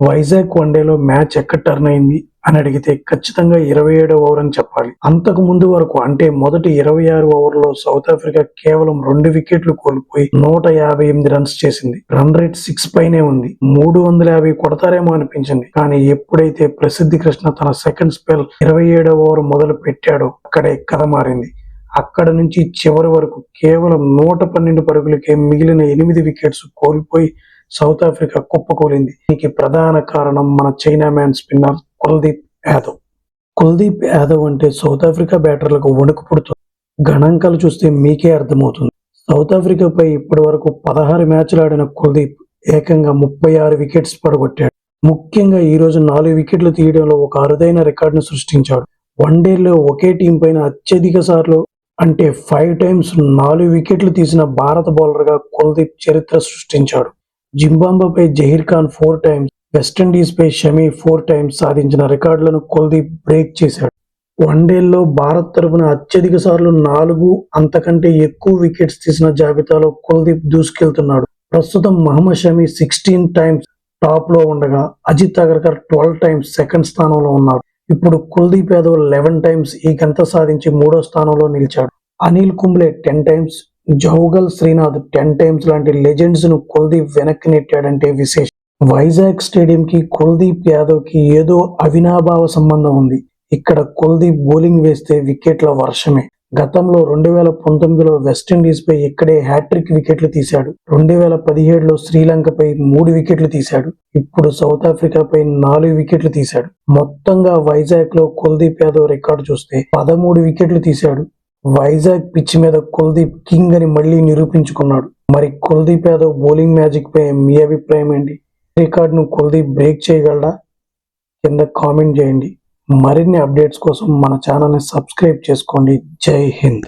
వైజాగ్ వన్డేలో మ్యాచ్ ఎక్కడ టర్న్ అయింది అని అడిగితే ఖచ్చితంగా ఇరవై ఏడో ఓవర్ అని చెప్పాలి. అంతకు ముందు వరకు అంటే మొదటి ఇరవై ఆరు ఓవర్లో సౌత్ ఆఫ్రికా కేవలం రెండు వికెట్లు కోల్పోయి నూట యాభై ఎనిమిది రన్స్ చేసింది. రన్ రేట్ సిక్స్ పైనే ఉంది. మూడు వందల యాభై కొడతారేమో అనిపించింది. కానీ ఎప్పుడైతే ప్రసిద్ధి కృష్ణ తన సెకండ్ స్పెల్ ఇరవై ఏడో ఓవర్ మొదలు పెట్టాడో అక్కడే కథ మారింది. అక్కడ నుంచి చివరి వరకు కేవలం నూట పన్నెండు పరుగులకే మిగిలిన ఎనిమిది వికెట్స్ కోల్పోయి సౌత్ ఆఫ్రికా కుప్పకూలింది దీనికి ప్రధాన కారణం మన chinaman spinner Kuldeep Yadav. Kuldeep Yadav అంటే సౌత్ ఆఫ్రికా బ్యాటర్లకు వణుకు పుడుతుంది. గణాంకాలు చూస్తే మీకే అర్థమవుతుంది. సౌత్ ఆఫ్రికాపై ఇప్పటి వరకు పదహారు మ్యాచ్లు ఆడిన కుల్దీప్ ఏకంగా ముప్పై ఆరు వికెట్స్ పడగొట్టాడు. ముఖ్యంగా ఈ రోజు నాలుగు వికెట్లు తీయడంలో ఒక అరుదైన రికార్డును సృష్టించాడు. వన్డేలో ఒకే టీం పైన అత్యధిక సార్లు అంటే ఫైవ్ టైమ్స్ నాలుగు వికెట్లు తీసిన భారత బౌలర్గా కుల్దీప్ చరిత్ర సృష్టించాడు. జింబాంబేపై Zaheer Khan four times West Indies పై షమీ ఫోర్ టైమ్స్ సాధించిన రికార్డులను కుల్దీప్ బ్రేక్ చేశాడు. వన్డేల్లో భారత్ తరపున అత్యధిక సార్లు నాలుగు అంతకంటే ఎక్కువ వికెట్స్ తీసిన జాబితాలో కుల్దీప్ దూసుకెళ్తున్నాడు. ప్రస్తుతం మహమ్మద్ షమీ సిక్స్టీన్ టైమ్స్ టాప్లో ఉండగా Ajit Agarkar twelve times second స్థానంలో ఉన్నారు ఇప్పుడు కుల్దీప్ యాదవ్ లెవెన్ టైమ్స్ ఈ గంత సాధించి మూడో స్థానంలో నిలిచాడు. Anil Kumble ten times Javagal Srinath ten times లాంటి లెజెండ్స్ను కుల్దీప్ వెనక్కి నెట్టాడంటే విశేషం. వైజాగ్ స్టేడియం కి కుల్దీప్ యాదవ్కి ఏదో అవినాభావ సంబంధం ఉంది. ఇక్కడ కుల్దీప్ బౌలింగ్ వేస్తే వికెట్ల వర్షమే. గతంలో రెండు వేల పంతొమ్మిదిలో వెస్టిండీస్ పై ఇక్కడే హ్యాట్రిక్ వికెట్లు తీశాడు. రెండు వేల పదిహేడులో శ్రీలంకపై మూడు వికెట్లు తీశాడు. ఇప్పుడు సౌత్ ఆఫ్రికాపై నాలుగు వికెట్లు తీశాడు. మొత్తంగా వైజాగ్లో కుల్దీప్ యాదవ్ రికార్డు చూస్తే పదమూడు వికెట్లు తీశాడు. వైజాగ్ పిచ్ మీద కుల్దీప్ కింగ్ అని మళ్ళీ నిరూపించుకున్నాడు. మరి కుల్దీప్ యాదవ్ బౌలింగ్ మ్యాజిక్ పై మీ అభిప్రాయం ఏంటి? రికార్డును కుల్దీప్ బ్రేక్ చేయగలడా? కింద కామెంట్ చేయండి. మరిన్ని అప్డేట్స్ కోసం మన ఛానల్ని సబ్స్క్రైబ్ చేసుకోండి. జై హింద్.